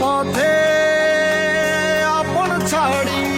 পথে আপন ছাড়ি।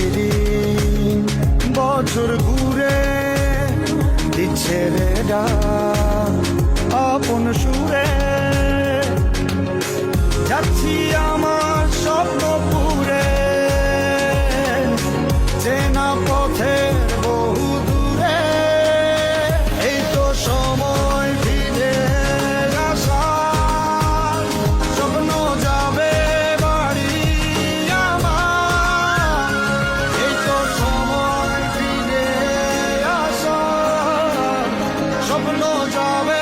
always